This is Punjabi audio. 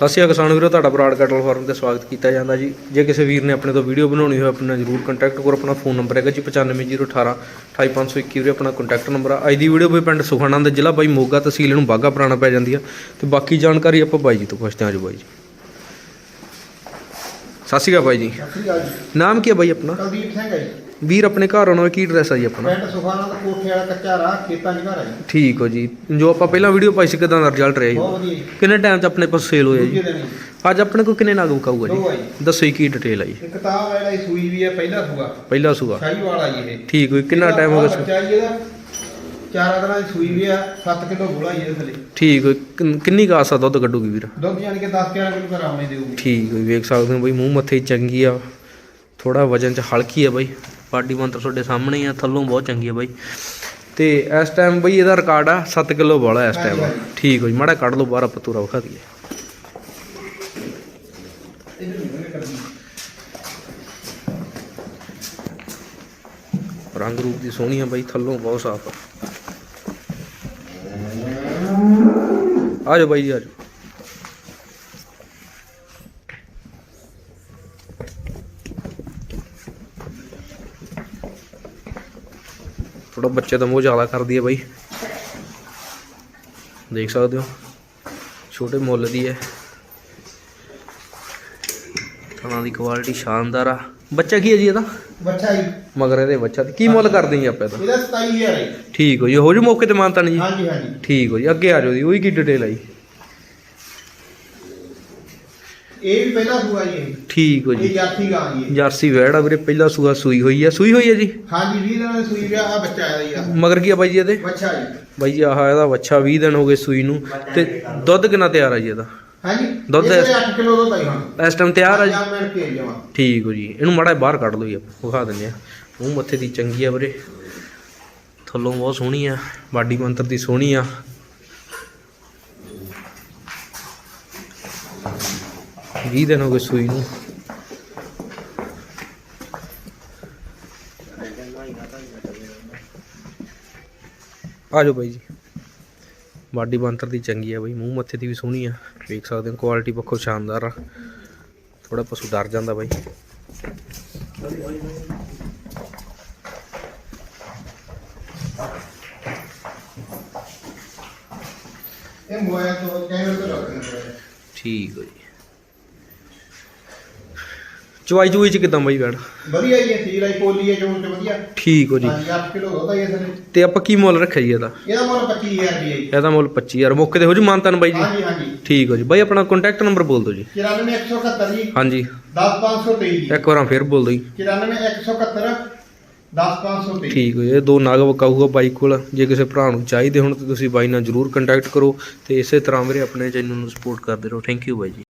ਸਤਿ ਸ਼੍ਰੀ ਅਕਾਲ ਕਿਸਾਨ ਵੀਰੋ, ਤੁਹਾਡਾ ਬਰਾਡ ਕੈਟਲ ਫਾਰਮ ਤੇ ਸਵਾਗਤ ਕੀਤਾ ਜਾਂਦਾ ਜੀ। ਜੇ ਕਿਸੇ ਵੀਰ ਨੇ ਆਪਣੇ ਤੋਂ ਵੀਡੀਓ ਬਣਾਉਣੀ ਹੋਵੇ, ਆਪਣਾ ਜਰੂਰ ਕੰਟੈਕਟ ਕਰੋ। ਆਪਣਾ ਫੋਨ ਨੰਬਰ ਹੈਗਾ ਜੀ 95018 28521 ਵੀਰੇ, ਆਪਣਾ ਕੰਟੈਕਟ ਨੰਬਰ ਆ। ਅੱਜ ਦੀ ਵੀਡੀਓ ਬਈ ਪਿੰਡ ਸੁਖਾਨੰਦ ਜ਼ਿਲ੍ਹਾ ਬਾਈ ਮੋਗਾ ਤਹਿਸੀਲ ਨੂੰ ਬਾਗਾ ਪੁਰਾਣਾ ਪੈ ਜਾਂਦੀ ਆ। ਤੇ ਬਾਕੀ ਜਾਣਕਾਰੀ ਆਪਾਂ ਬਾਈ ਜੀ ਤੋਂ ਪੁੱਛਦੇ ਹਾਂ ਜੀ ਬਾਈ ਜੀ। ਸਤਿ ਸ਼੍ਰੀ ਅਕਾਲ ਬਾਈ ਜੀ। ਸਤਿ ਸ਼੍ਰੀ ਅਕਾਲ ਜੀ। ਨਾਮ ਕੀ ਹੈ ਬਾਈ ਆਪਣਾ? ਕੁਲਦੀਪ ਸਿੰਘ ਹੈ ਜੀ। ਵੀਰ ਆਪਣੇ ਘਰ ਆਉਣਾ ਕੀ ਐਡਰੈਸ ਆ ਜੀ ਆਪਣਾ? ਪਿੰਡ ਸੁਖਾਨੰਦ ਕੋਠੇ ਵਾਲਾ ਕੱਚਾ ਰਾਹ ਖੇਤਾਂ 'ਚ ਘਰ ਹੈ ਜੀ। ਠੀਕ ਹੋ ਜੀ। ਜੋ ਆਪਾਂ ਪਹਿਲਾਂ ਵੀਡੀਓ ਪਾਈ ਸੀ ਕਿਦਾਂ ਦਾ ਰਿਜ਼ਲਟ ਰਿਹਾ ਬਹੁਤ ਜੀ ਵਧੀਆ ਜੀ। ਕਿੰਨੇ ਟਾਈਮ 'ਚ ਆਪਣੇ ਪਾਸ ਸੇਲ ਹੋਇਆ ਦੂਜੇ ਜੀ ਦਿਨ ਹੀ। ਅੱਜ ਆਪਣੇ ਕੋਲ ਕਿੰਨੇ ਨਾਗ ਵਿਕਾਊਗਾ ਦੋ ਆ ਜੀ। ਜੀ ਦੱਸੋ ਜੀ ਕੀ ਡਿਟੇਲ ਆ ਜੀ। ਇੱਕ ਤਾਂ ਵਾਲਾ ਸੂਈ ਵੀ ਹੈ ਪਹਿਲਾ ਸੂਆ। ਪਹਿਲਾ ਸੂਆ। ਸ਼ਾਹੀ ਵਾਲਾ ਜੀ ਇਹ। ਠੀਕ ਹੋਈ ਕਿੰਨਾ ਟਾਈਮ ਹੋ ਗਿਆ ਸੂ- ਬੱਚਾ ਜੀ ਇਹਦਾ। ਚਾਰ ਦਿਨਾਂ ਦੀ ਸੂਈ ਵੀ ਆ 7 ਕਿਲੋ ਗੋਲਾ ਜੀ ਇਹਦੇ ਥੱਲੇ। ਠੀਕ ਹੋਈ ਕਿੰਨ- ਕਿੰਨੀ ਕਾਸਾ ਦੁੱਧ ਕੱਢੂਗੀ ਵੀਰ? ਦੁੱਧ ਯਾਨੀ ਕਿ 10 11 ਕਿਲੋ ਕਰਾਉਣੇ ਦੇਊਗੀ। ਠੀਕ ਹੋਈ ਵੇਖ ਸਕਦੇ ਹੋ ਬਈ ਮੂੰਹ ਮੱਥੇ ਚੰਗੀ ਆ। ਥੋੜਾ ਵਜਨ ਚ ਹਲਕੀ ਆ ਬਈ ਬਾਡੀ ਮੰਤਰ ਤੁਹਾਡੇ ਸਾਹਮਣੇ ਹੀ ਆ ਥੱਲੋਂ ਬਹੁਤ ਚੰਗੀ ਆ ਬਈ। ਤੇ ਇਸ ਟਾਈਮ ਬਈ ਇਹਦਾ ਰਿਕਾਰਡ ਆ 7 ਕਿਲੋ ਵਾਲਾ ਇਸ ਟਾਈਮ ਹਾਂਜੀ, ਠੀਕ ਹੋਈ ਮਾੜਾ ਕੱਢ ਲਓ ਬਾਹਰ ਆਪਾਂ ਤੂਰਾ ਵਿਖਾ ਦਈਏ। ਰੰਗ ਰੂਪ ਦੀ ਸੋਹਣੀ ਆ ਬਈ ਥੱਲੋਂ ਬਹੁਤ ਸਾਫ਼ ਆ। ਆ ਜਾਓ ਬਾਈ ਜੀ ਆ ਜਾਓ ਥੋੜਾ ਬੱਚੇ ਦਾ ਮੂੰਹ ਜ਼ਿਆਦਾ ਕਰਦੀ ਹੈ ਬਾਈ। ਦੇਖ ਸਕਦੇ ਹੋ, ਛੋਟੇ ਮੁੱਲ ਦੀ ਹੈ। ਥਣਾ ਦੀ ਕੁਆਲਿਟੀ ਸ਼ਾਨਦਾਰ ਆ। ਬੱਚਾ ਕੀ ਹੈ ਜੀ ਇਹਦਾ? ਬੱਚਾ ਜੀ। ਮਗਰ ਇਹਦੇ ਬੱਚਾ ਤੇ ਕੀ ਮੁੱਲ ਕਰਦੇ ਜੀ ਆਪਾਂ ਇਹਦਾ? ਇਹਦਾ 27000 ਹੈ। ਠੀਕ ਹੋ ਜੀ ਹੋ ਜੀ ਮੌਕੇ ਤੇ ਮਾਨਤਾ ਨਹੀਂ ਜੀ? ਹਾਂਜੀ ਹਾਂਜੀ। ਠੀਕ ਹੋ ਜੀ ਅੱਗੇ ਆ ਜਾਓ ਜੀ ਉਹੀ ਕੀ ਡਿਟੇਲ ਆਈ ਇਹ ਵੀ ਪਹਿਲਾ ਸੂਆ ਜੀ ਇਹ। ਠੀਕ ਹੋ ਇਹ ਜੀ ਜਾਤੀ ਗਾਂ ਜੀ ਇਹ। ਜਰਸੀ ਵੈੜ ਵੀਰੇ ਪਹਿਲਾ ਸੂਆ ਸੂਈ ਹੋਈ ਆ। ਸੂਈ ਹੋਈ ਆ ਜੀ? ਹਾਂਜੀ 20 ਦਿਨਾਂ ਦੀ ਸੂਈ ਵੀ ਆ ਬੱਚਾ ਇਹਦਾ ਜੀ ਆ। ਮਗਰ ਕੀ ਆ ਬਾਈ ਜੀ ਇਹਦੇ? ਬੱਚਾ ਜੀ। ਬਾਈ ਜੀ ਆਹ ਇਹਦਾ ਵੱਛਾ 20 ਦਿਨ ਹੋ ਗਏ ਸੂਈ ਨੂੰ। ਤੇ ਦੁੱਧ ਕਿੰਨਾ ਤਿਆਰ ਆ ਜੀ ਇਹਦਾ? ਹਾਂਜੀ? ਦੁੱਧ ਇਹ ਇਸ- 8 ਕਿਲੋ ਦੁੱਧ ਆਈ ਹੁਣ। ਇਸ ਟਾਈਮ ਤਿਆਰ ਆ ਜੀ। ਜਾਂ ਮਿੰਟ ਕੇ ਜਾਵਾਂ ਠੀਕ ਹੋ ਜੀ। ਇਹਨੂੰ ਮਾੜਾ ਬਾਹਰ ਕੱਢ ਲਓ ਜੀ ਆਪਾਂ ਵਿਖਾ ਦਿੰਦੇ ਆ। ਮੂੰਹ ਮੱਥੇ ਦੀ ਚੰਗੀ ਆ ਵੀਰੇ। ਥੱਲੋਂ ਬਹੁਤ ਸੋਹਣੀ ਆ ਬਾਡੀ ਮੰਤਰ ਦੀ ਸੋਹਣੀ ਆ। ਵੀਹ ਦਿਨ ਹੋ ਗਏ ਸੂਈ ਨੂੰ। ਆ ਜਾਓ ਬਾਈ ਜੀ। ਬਾਡੀ ਬੰਤਰ ਦੀ ਚੰਗੀ ਆ ਬਾਈ ਮੂੰਹ ਮੱਥੇ ਦੀ ਵੀ ਸੋਹਣੀ ਆ। ਵੇਖ ਸਕਦੇ ਹੋ ਕੁਆਲਿਟੀ ਪੱਖੋਂ ਸ਼ਾਨਦਾਰ ਆ। ਥੋੜਾ ਪਸ਼ੂ ਡਰ ਜਾਂਦਾ ਬਾਈ। ਇਹ ਮੋਬਾਈਲ ਤੋਂ ਕੈਮਰੇ ਤੋਂ ਰੱਖ ਦਿੰਦੇ ਠੀਕ ਹੋ ਜੀ। ਚਵਾਈ ਚੂਈ ਚ ਕਿਦਾਂ ਬਾਈ ਬੈਠ ਵਧੀਆ ਜੀ ਇਹ ਸੀਲ ਆਈ ਪੋਲੀ ਹੈ ਜੋਨ ਚ ਵਧੀਆ। ਠੀਕ ਹੋ ਜੀ। ਹਾਂਜੀ 8 ਕਿਲੋ ਦੁੱਧ ਆਈ ਸਰ ਤੇ ਆਪਾਂ ਕੀ ਮੁੱਲ ਰੱਖਿਆ ਜੀ ਇਹਦਾ? ਇਹਦਾ ਮੁੱਲ 25000 ਦੀ ਹੈ ਜੀ। ਇਹਦਾ ਮੁੱਲ 25000 ਮੌਕੇ ਤੇ ਹੋ ਜੀ ਮਾਨਤਨ ਬਾਈ ਜੀ? ਹਾਂਜੀ ਹਾਂਜੀ। ਠੀਕ ਹੋ ਜੀ। ਬਾਈ ਆਪਣਾ ਕੰਟੈਕਟ ਨੰਬਰ ਬੋਲ ਦਿਓ ਜੀ। 94171 ਜੀ। ਹਾਂਜੀ। 10523 ਜੀ। ਇੱਕ ਵਾਰਾਂ ਫੇਰ ਬੋਲ ਦਿਓ ਜੀ। 94171 10523 ਠੀਕ ਹੋ ਜੀ। ਇਹ ਦੋ ਨਾਗ ਵਕਾਊਗਾ ਬਾਈ ਕੋਲ। ਜੇ ਕਿਸੇ ਭਰਾ ਨੂੰ ਚਾਹੀਦੇ ਹੋਣ ਤਾਂ ਤੁਸੀਂ ਬਾਈ ਨਾਲ ਜਰੂਰ ਕੰਟੈਕਟ ਕਰੋ ਤੇ ਇਸੇ ਤਰ੍ਹਾਂ ਵੀਰੇ ਆਪਣੇ ਚੈਨਲ ਨੂੰ ਸਪੋਰਟ ਕਰਦੇ ਰਹੋ। ਥੈਂਕ ਯੂ ਬਾਈ ਜੀ।